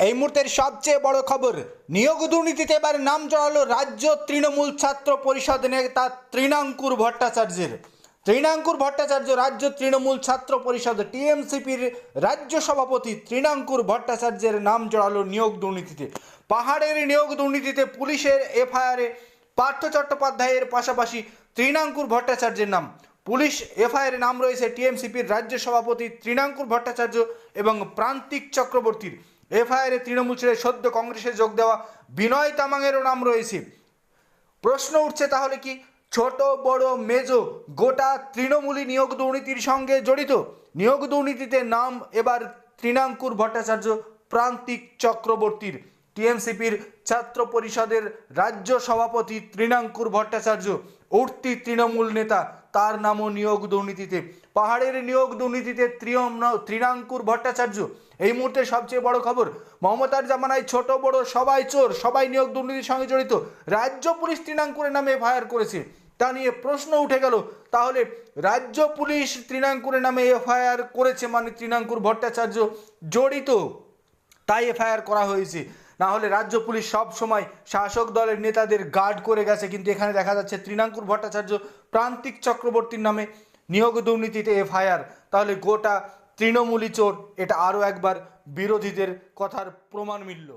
এই মুহূর্তের সবচেয়ে বড় খবর, নিয়োগ দুর্নীতিতে এবার নাম জড়ালো রাজ্য তৃণমূল ছাত্র পরিষদ নেতা তৃণাঙ্কুর ভট্টাচার্যের। তৃণাঙ্কুর ভট্টাচার্য রাজ্য তৃণমূল ছাত্র পরিষদ টিএমসিপির রাজ্য সভাপতি তৃণাঙ্কুর ভট্টাচার্যের নাম জড়ালো নিয়োগ দুর্নীতিতে। পাহাড়ের নিয়োগ দুর্নীতিতে পুলিশের এফআইআরে পার্থ চট্টোপাধ্যায়ের পাশাপাশি তৃণাঙ্কুর ভট্টাচার্যের নাম। পুলিশ এফআইআর নাম রয়েছে টিএমসিপির রাজ্য সভাপতি তৃণাঙ্কুর ভট্টাচার্য এবং প্রান্তিক চক্রবর্তীর। এফআইআরে তৃণমূল ছেড়ে সদ্য কংগ্রেসে যোগ দেওয়া বিনয় তামাংয়েরও নাম রয়েছে। প্রশ্ন উঠছে তাহলে কি ছোট, বড়, মেজো, গোটা তৃণমূলই নিয়োগ দুর্নীতির সঙ্গে জড়িত? নিয়োগ দুর্নীতিতে নাম এবার তৃণাঙ্কুর ভট্টাচার্য, প্রান্তিক চক্রবর্তীর, টিএমসিপির ছাত্র পরিষদের রাজ্য সভাপতি তৃণাঙ্কুর ভট্টাচার্য, উঠতি তৃণমূল নেতা তার নামও নিয়োগ দুর্নীতিতে। পাহাড়ের নিয়োগ দুর্নীতিতে ত্রিয়ম তৃণাঙ্কুর ভট্টাচার্য। এই মুহূর্তে সবচেয়ে বড় খবর মমতার জামানায় ছোট, বড়, সবাই চোর, সবাই নিয়োগ দুর্নীতির সঙ্গে জড়িত। রাজ্য পুলিশ তৃণাঙ্কুরের নামে এফআইআর করেছে। তা নিয়ে প্রশ্ন উঠে গেল, তাহলে রাজ্য পুলিশ তৃণাঙ্কুরের নামে এফআইআর করেছে মানে তৃণাঙ্কুর ভট্টাচার্য জড়িত? তাই এফআইআর করা হয়েছে। না হলে রাজ্য পুলিশ সব সময় শাসক দলের নেতাদের গার্ড করে গেছে। কিন্তু এখানে দেখা যাচ্ছে তৃণাঙ্কুর ভট্টাচার্য প্রান্তিক চক্রবর্তীর নামে নিয়োগ দুর্নীতিতে এফআইআর। তাহলে গোটা তৃণমূলী চোর, এটা আরও একবার বিরোধীদের কথার প্রমাণ মিলল।